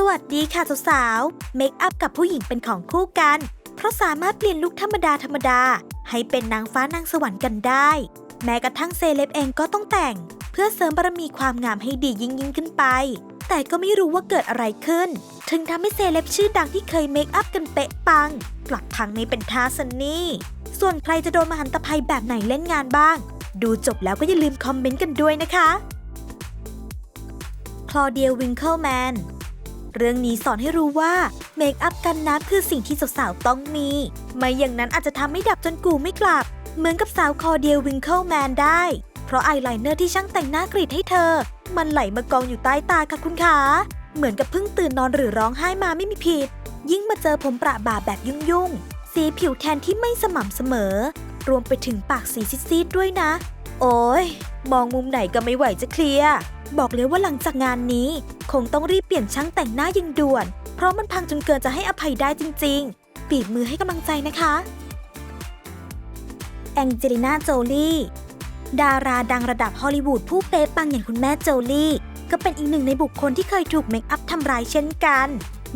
สวัสดีค่ะสาวๆ เมคอัพกับผู้หญิงเป็นของคู่กัน เพราะสามารถเปลี่ยนลุคธรรมดาธรรมดา ให้เป็นนางฟ้านางสวรรค์กันได้ แม้กระทั่งเซเลบเองก็ต้องแต่ง เพื่อเสริมบารมีความงามให้ดียิ่งยิ่งขึ้นไป แต่ก็ไม่รู้ว่าเกิดอะไรขึ้น ถึงทำให้เซเลบชื่อดังที่เคยเมคอัพกันเป๊ะปัง กลับพังในเป็นท่าซันนี่ ส่วนใครจะโดนมหันตภัยแบบไหนเล่นงานบ้าง ดูจบแล้วก็อย่าลืมคอมเมนต์กันด้วยนะคะคลอเดียวิงเคิลแมน เรื่องนี้สอนให้รู้ว่าเมคอัพกันน้ำคือสิ่งที่สาวๆต้องมี ไม่อย่างนั้นอาจจะทำให้ดับจนกูไม่กลับ เหมือนกับสาวคอเดียวิงเคิลแมนได้ เพราะอายไลเนอร์ที่ช่างแต่งหน้ากรีดให้เธอ มันไหลมากองอยู่ใต้ตาค่ะคุณขาเหมือนกับเพิ่งตื่นนอนหรือร้องไห้มาไม่มีผิด ยิ่งมาเจอผมประบาแบบยุ่งๆ สีผิวแทนที่ไม่สม่ำเสมอ รวมไปถึงปากสีซีดๆด้วยนะ โอ้ยมองมุมไหนก็ไม่ไหวจะเคลียร์ บอกเลยว่าหลังจากงานนี้ คงต้องรีบเปลี่ยนช่างแต่งหน้าอยังด่วน เพราะมันพังจนเกินจะให้อภัยได้จริง ๆ ปีบมือให้กำลังใจนะคะ แองเจลิน่าโจลี่ ดาราดังระดับฮอลลีวูดผู้เป๊ะปังอย่างคุณแม่โจลี่ ก็เป็นอีกหนึ่งในบุคคลที่เคยถูกเมคอัพทำร้ายเช่นกัน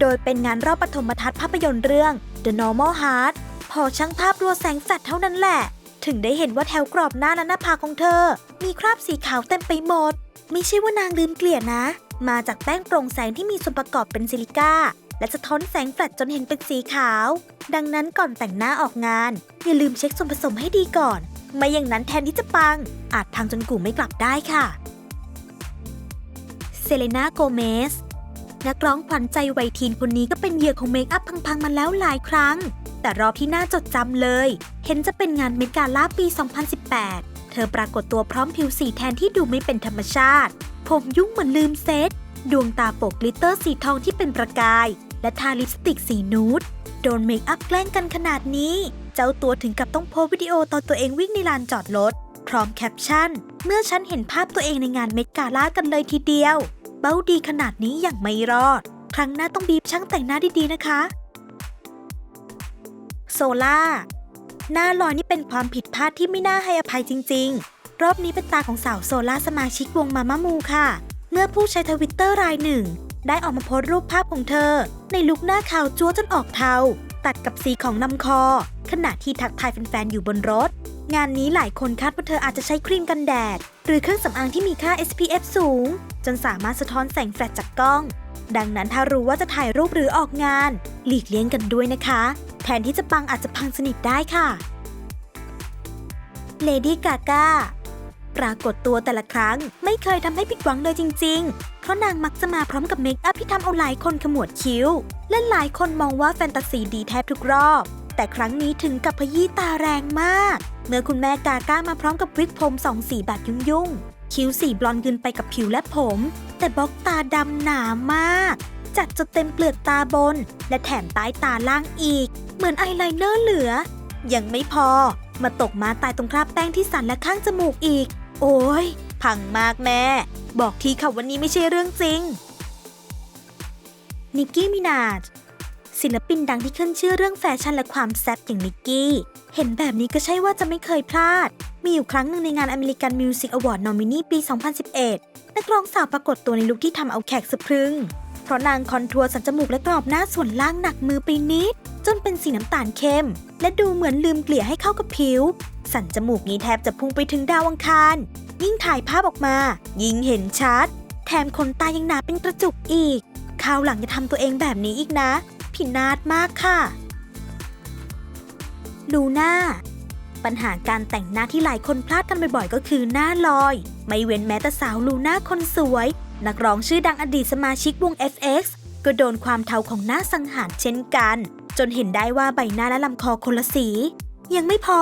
โดยเป็นงานรอบปฐมทัศน์ภาพยนตร์เรื่อง The Normal Heart พอช่างภาพรัวแสงแฟลชเท่านั้นแหละ ถึงได้เห็นว่าแถวกรอบหน้าและหน้าผากของเธอ มีคราบสีขาวเต็มไปหมด ไม่ใช่ว่านางลืมเกลี่ยนะ มาจากแป้งโปร่งแสงที่มีส่วนประกอบเป็นซิลิก้า และสะท้อนแสงแฟลชจนเห็นเป็นสีขาว ดังนั้นก่อนแต่งหน้าออกงาน อย่าลืมเช็คส่วนผสมให้ดีก่อน ไม่อย่างนั้นแทนที่จะปัง อาจพังจนกูไม่กลับได้ค่ะ เซเลนาโกเมสนักร้องขวัญใจวัยทีนคนนี้ก็เป็นเหยื่อของเมคอัพพังๆมาแล้วหลายครั้ง แต่รอบที่น่าจดจำเลย เห็นจะเป็นงานเมกาล่าปี 2018 ธอปรากฏตัวพร้อมผิวสีแทนที่ดูไม่เป็นธรรมชาติ ผมยุ่งเหมือนลืมเซต ดวงตาปกกลิตเตอร์สีทองที่เป็นประกาย และทาลิปสติกสีนูด โดนเมคอัพแกล้งกันขนาดนี้ เจ้าตัวถึงกับต้องโพสวิดีโอตอนตัวเองวิ่งในลานจอดรถ พร้อมแคปชั่น เมื่อฉันเห็นภาพตัวเองในงานเมกาล่ากันเลยทีเดียว เบ้าดีขนาดนี้อย่างไม่รอด ครั้งหน้าต้องบีบช่างแต่งหน้าดีๆนะคะ โซล่า หน้าลอยนี่เป็นความผิดพลาดที่ไม่น่าให้อภัยจริง ๆ รอบนี้เป็นตาของสาวโซล่าสมาชิกวงมาม่ามูค่ะ เมื่อผู้ใช้ทวิตเตอร์รายหนึ่ง ได้ออกมาโพสต์รูปภาพของเธอ ในลุคหน้าขาวจัวจนออกเทา ตัดกับสีของลำคอ ขณะที่ทักทายแฟนๆอยู่บนรถ งานนี้หลายคนคาดว่าเธออาจจะใช้ครีมกันแดด หรือเครื่องสำอางที่มีค่า SPF สูง จนสามารถสะท้อนแสงแฟลชจากกล้อง ดังนั้นถ้ารู้ว่าจะถ่ายรูปหรือออกงาน หลีกเลี่ยงกันด้วยนะคะ ทนที่จะปังอาจจะพังสนิทได้ค่ะ เลดี้กากาปรากฏตัวแต่ละครั้งไม่เคยทำให้ผิดหวังเลยจริง ๆ เพราะนางมักจะมาพร้อมกับเมคอัพที่ทำเอาหลายคนขมวดคิ้ว และหลายคนมองว่าแฟนตาซีดีแทบทุกรอบ แต่ครั้งนี้ถึงกับพยี้ตาแรงมาก เมื่อคุณแม่กาก้ามาพร้อมกับวิกผมสองสีแบบยุ่งๆ คิ้วสีบลอนด์กึนไปกับผิวและผม แต่บล็อกตาดำหนามาก จัดจนเต็มเปลือกตาบน และแถมใต้ตาล่างอีก เหมือนไอไลเนอร์เหลือ ยังไม่พอ มาตกมาตายตรงคราบแป้งที่สันและข้างจมูกอีก โอ้ย พังมากแม่ บอกทีค่ะวันนี้ไม่ใช่เรื่องจริง นิกกี้มินาจศิลปินดังที่ขึ้นชื่อเรื่องแฟชั่นและความแซ่บอย่างนิกกี้ เห็นแบบนี้ก็ใช่ว่าจะไม่เคยพลาด มีอยู่ครั้งหนึ่งในงาน American Music Award Nominee ปี 2011 นักร้องสาวปรากฏตัวในลุคที่ทำเอาแขกสะพรึง เพราะนางคอนทัวร์สันจมูกและกรอบหน้าส่วนล่างหนักมือไปนิด จนเป็นสีน้ำตาลเข้ม และดูเหมือนลืมเกลี่ยให้เข้ากับผิว สันจมูกนี้แทบจะพุ่งไปถึงดาวอังคาร ยิ่งถ่ายภาพออกมา ยิ่งเห็นชัด แถมขนตายังหนาเป็นกระจุกอีกคราวหลังจะทำตัวเองแบบนี้อีกนะพินาศมากค่ะลูน่าปัญหาการแต่งหน้าที่หลายคนพลาดกันบ่อยๆ ก็คือหน้าลอย ไม่เว้นแม้แต่สาวลูน่าคนสวย นักร้องชื่อดังอดีตสมาชิกวง FX ก็โดนความเทาของหน้าสังหารเช่นกัน จนเห็นได้ว่าใบหน้าและลำคอคนละสี ยังไม่พอ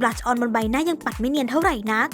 บลัชออนบนใบหน้ายังปัดไม่เนียนเท่าไหร่นัก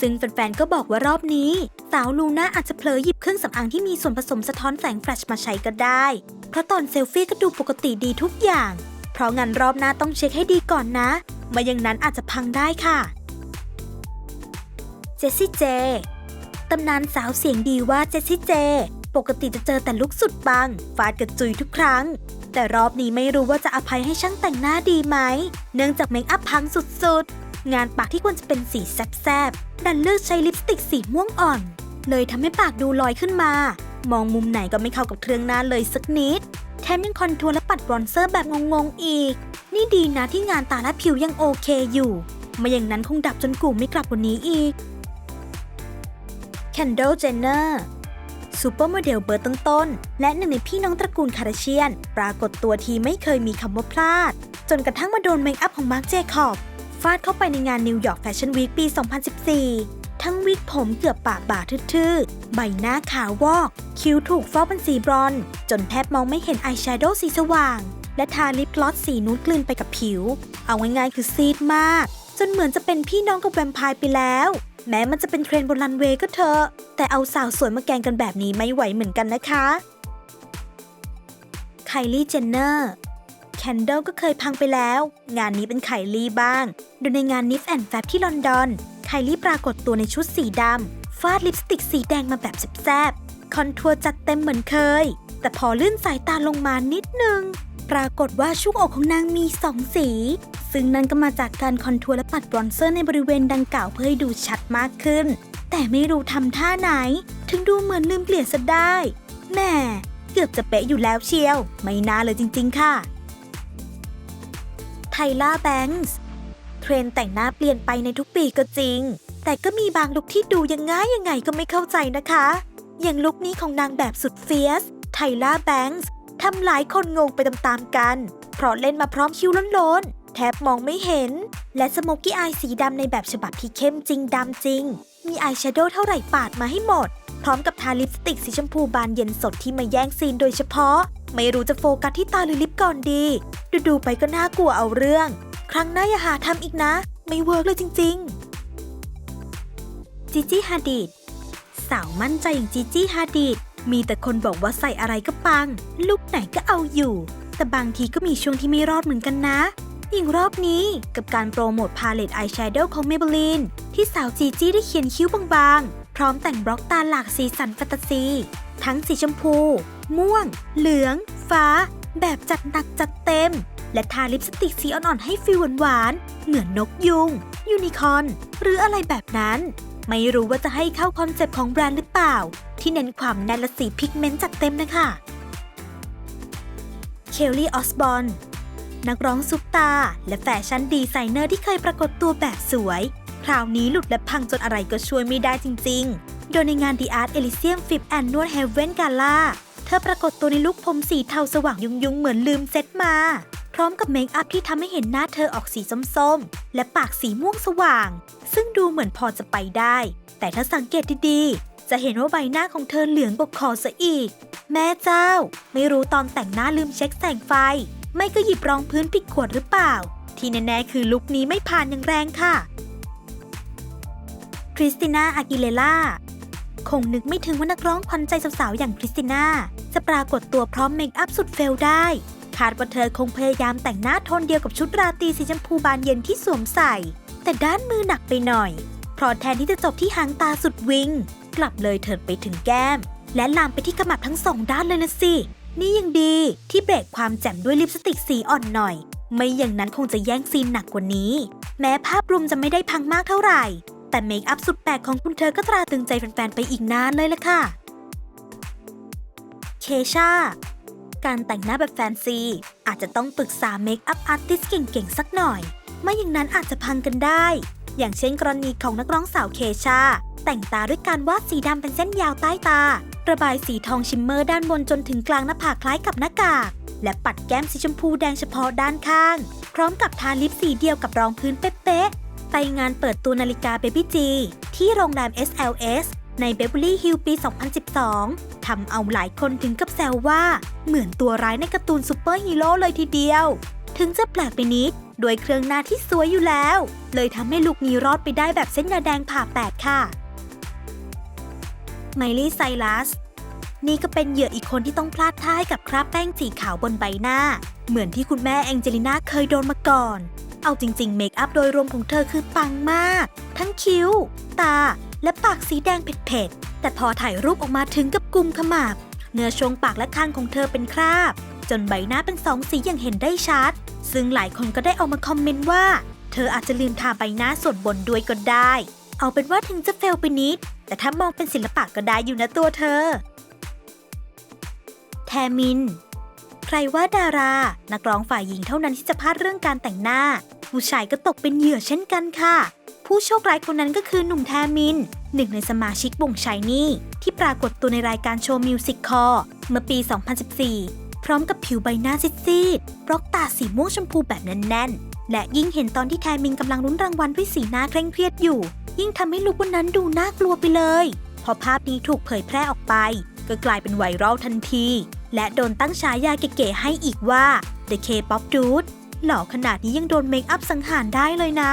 ซึ่งแฟนๆ ก็บอกว่ารอบนี้ สาวลูน่าอาจจะเผลอหยิบเครื่องสำอางที่มีส่วนผสมสะท้อนแสงแฟลชมาใช้ก็ได้ เพราะตอนเซลฟี่ก็ดูปกติดีทุกอย่าง เพราะงั้นรอบหน้าต้องเช็คให้ดีก่อนนะไมาอย่างนั้นอาจจะพังได้ค่ะ เจสซี่เจ ตำนานสาวเสียงดีว่าเจสซี่เจ ปกติจะเจอแต่ลุกสุดปัง ฟาดกระจุยทุกครั้ง แต่รอบนี้ไม่รู้ว่าจะอภัยให้ช่างแต่งหน้าดีไหม เนื่องจากเมคอัพพังสุดๆ งานปากที่ควรจะเป็นสีแซบๆ ดันเลือกใช้ลิปสติกสีม่วงอ่อน เลยทำให้ปากดูลอยขึ้นมา มองมุมไหนก็ไม่เข้ากับเครื่องหน้าเลยสักนิด แถมยังคอนทัวร์และปัดบรอนเซอร์แบบงงๆอีก นี่ดีนะที่งานตาและผิวยังโอเคอยู่ไม่อย่างนั้นคงดับจนกูไม่กลับวันนี้อีก Kendall Jenner ซูเปอร์โมเดลเบอร์ต้นๆ และหนึ่งในพี่น้องตระกูลคาร์เชียน ปรากฏตัวทีไม่เคยมีคำว่าพลาด จนกระทั่งมาโดนเมคอัพของมาร์คเจคอบฟาดเข้าไปในงานนิวยอร์กแฟชั่นวีคปี 2014 ทั้งวิกผมเกือบปากบ่าทื่อๆ ใบหน้าขาววอก คิ้วถูกฟอกเป็นสีบรอน จนแทบมองไม่เห็นอายแชโดว์สีสว่าง และทาลิปกลอสสีนูดกลืนไปกับผิว เอาง่ายๆคือซีดมาก จนเหมือนจะเป็นพี่น้องกับแวมไพร์ไปแล้ว แม้มันจะเป็นเทรนบนรันเวย์ก็เถอะ แต่เอาสาวสวยมาแกงกันแบบนี้ไม่ไหวเหมือนกันนะคะไคลี่เจนเนอร์แคนเดลก็เคยพังไปแล้ว งานนี้เป็นไคลี่บ้าง โดยในงานนิฟแอนแฟบที่ลอนดอน ไคลี่ปรากฏตัวในชุดสีดำฟาดลิปสติกสีแดงมาแบบแซ่บๆคอนทัวร์จัดเต็มเหมือนเคย แต่พอลื่นสายตาลงมานิดนึง ปรากฏว่าช่วงอกของนางมีสองสี ซึ่งนั่นก็มาจากการคอนทัวร์และปัดบรอนเซอร์ในบริเวณดังกล่าวเพื่อให้ดูชัดมากขึ้น แต่ไม่รู้ทำท่าไหน ถึงดูเหมือนลืมเปลี่ยนซะได้แหม่เกือบจะเป๊ะอยู่แล้วเชียว ไม่น่าเลยจริง ๆ ค่ะ ไทล่าแบงค์เทรนแต่งหน้าเปลี่ยนไปในทุกปีก็จริง แต่ก็มีบางลุคที่ดูยังไงยังไงก็ไม่เข้าใจนะคะ อย่างลุคนี้ของนางแบบสุดเฟียส ไทล่าแบงค์ ทำหลายคนงงไปตามๆกัน เพราะเล่นมาพร้อมคิ้วล้นๆ แทบมองไม่เห็น และสโมกกี้อายสีดำในแบบฉบับที่เข้มจริงดำจริง มีอายแชโดว์เท่าไหร่ปาดมาให้หมด พร้อมกับทาลิปสติกสีชมพูบานเย็นสดที่มาแย่งซีนโดยเฉพาะ ไม่รู้จะโฟกัสที่ตาหรือลิปก่อนดี ดูๆไปก็น่ากลัวเอาเรื่อง ครั้งหน้าอย่าหาทำอีกนะ ไม่เวิร์กเลยจริง ๆ จิจิฮาดิดสาวมั่นใจอย่างจิจิฮาดิด มีแต่คนบอกว่าใส่อะไรก็ปัง ลุคไหนก็เอาอยู่ แต่บางทีก็มีช่วงที่ไม่รอดเหมือนกันนะอย่างรอบนี้กับการโปรโมทพาเลตอายแชโดว์ของ Maybelline ที่สาวจีจี้ได้เขียนคิ้วบางๆ พร้อมแต่งบล็อกตาหลากสีสันแฟนตาซี ทั้งสีชมพู ม่วง เหลือง ฟ้า แบบจัดหนักจัดเต็ม และทาลิปสติกสีอ่อนๆให้ฟิลหวานๆ เหมือนนกยุง ยูนิคอร์นหรืออะไรแบบนั้น ไม่รู้ว่าจะให้เข้าคอนเซปต์ของแบรนด์หรือเปล่า ที่เน้นความแน่นและสีพิกเมนต์จัดเต็มนะคะเคลลี่ออสบอนนักร้องซุปตา และแฟชั่นดีไซเนอร์ที่เคยปรากฏตัวแบบสวย คราวนี้หลุดและพังจนอะไรก็ช่วยไม่ได้จริง ๆ โดยในงาน The Art Elysium Fifth Annual Heaven Gala เธอปรากฏตัวในลุคผมสีเทาสว่างยุ่งๆ เหมือนลืมเซ็ตมา พร้อมกับเมคอัพที่ทำให้เห็นหน้าเธอออกสีส้มๆ และปากสีม่วงสว่าง ซึ่งดูเหมือนพอจะไปได้ แต่ถ้าสังเกตดีๆ จะเห็นว่าใบหน้าของเธอเหลืองกว่าคอซะอีก แม่เจ้า ไม่รู้ตอนแต่งหน้าลืมเช็คแสงไฟ ไม่ก็หยิบรองพื้นผิดขวดหรือเปล่า ที่แน่ๆคือลุคนี้ไม่ผ่านอย่างแรงค่ะคริสติน่าอากิเลล่าคงนึกไม่ถึงว่านักร้องขวัญใจสาวๆอย่างคริสติน่าจะปรากฏตัวพร้อมเมคอัพสุดเฟลได้ คาดว่าเธอคงพยายามแต่งหน้าโทนเดียวกับชุดราตรีสีชมพูบานเย็นที่สวมใส่ แต่ด้านมือหนักไปหน่อย เพราะแทนที่จะจบที่หางตาสุดวิง กลับเลยเถิดไปถึงแก้ม และลามไปที่ขมับทั้งสองด้านเลยนะสิ นี่ยังดีที่เบรกความแจ่มด้วยลิปสติกสีอ่อนหน่อย ไม่อย่างนั้นคงจะแย่งซีนหนักกว่านี้ แม้ภาพรวมจะไม่ได้พังมากเท่าไหร่ แต่เมคอัพสุดแปลกของคุณเธอก็ตราตรึงใจแฟนๆไปอีกนานเลยล่ะค่ะ เคชา การแต่งหน้าแบบแฟนซี อาจจะต้องปรึกษาเมคอัพอาร์ติสเก่งๆ สักหน่อย ไม่อย่างนั้นอาจจะพังกันได้ อย่างเช่นกรณีของนักร้องสาวเคชา แต่งตาด้วยการวาดสีดำเป็นเส้นยาวใต้ตา ระบายสีทองชิมเมอร์ด้านบนจนถึงกลางหน้าผากคล้ายกับหน้ากาก และปัดแก้มสีชมพูแดงเฉพาะด้านข้าง พร้อมกับทาลิปสีเดียวกับรองพื้นเป๊ะๆไปงานเปิดตัวนาฬิกา Baby G ที่โรงแรม SLS ใน Beverly Hills ปี 2012 ทำเอาหลายคนถึงกับแซวว่า เหมือนตัวร้ายในการ์ตูนซูเปอร์ฮีโร่เลยทีเดียว ถึงจะแปลกไปนิดด้วยเครื่องหน้าที่สวยอยู่แล้ว เลยทำให้ลุคนี้รอดไปได้แบบเส้นยาแดงผ่าแปดค่ะ ไมลี่ไซรัส นี่ก็เป็นเหยื่ออีกคนที่ต้องพลาดท่าให้กับคราบแป้งสีขาวบนใบหน้า เหมือนที่คุณแม่แองเจลิน่าเคยโดนมาก่อน เอาจริง ๆ เมคอัพโดยรวมของเธอคือปังมาก ทั้งคิ้ว ตา และปากสีแดงเผ็ดๆ แต่พอถ่ายรูปออกมาถึงกับกลุ่มขมับ เนื้อช่วงปากและคางของเธอเป็นคราบ จนใบหน้าเป็นสองสีอย่างเห็นได้ชัด ซึ่งหลายคนก็ได้เอามาคอมเมนต์ว่า เธออาจจะลืมทาใบหน้าส่วนบนด้วยก็ได้ เอาเป็นว่าถึงจะเฟลไปนิด แต่ถ้ามองเป็นศิลปะก็ได้อยู่นะตัวเธอ แทมิน ใครว่าดารา นักร้องฝ่ายหญิงเท่านั้นที่จะพลาดเรื่องการแต่งหน้า ผู้ชายก็ตกเป็นเหยื่อเช่นกันค่ะ ผู้โชคร้ายคนนั้นก็คือหนุ่มแทมิน หนึ่งในสมาชิกวงชายนี่ ที่ปรากฏตัวในรายการโชว์มิวสิกคอร์เมื่อปี 2014 พร้อมกับผิวใบหน้าซีดๆบล็อกตาสีม่วงชมพูแบบแน่นๆ และยิ่งเห็นตอนที่แทมินกำลังลุ้นรางวัลด้วยสีหน้าเคร่งเครียดอยู่ ยิ่งทำให้ลุควันนั้นดูน่ากลัวไปเลย พอภาพนี้ถูกเผยแพร่ออกไป ก็กลายเป็นไวรัลทันที และโดนตั้งฉายาเก๋ๆให้อีกว่า The K-pop Dude หล่อขนาดนี้ยังโดนเมคอัพสังหารได้เลยนะ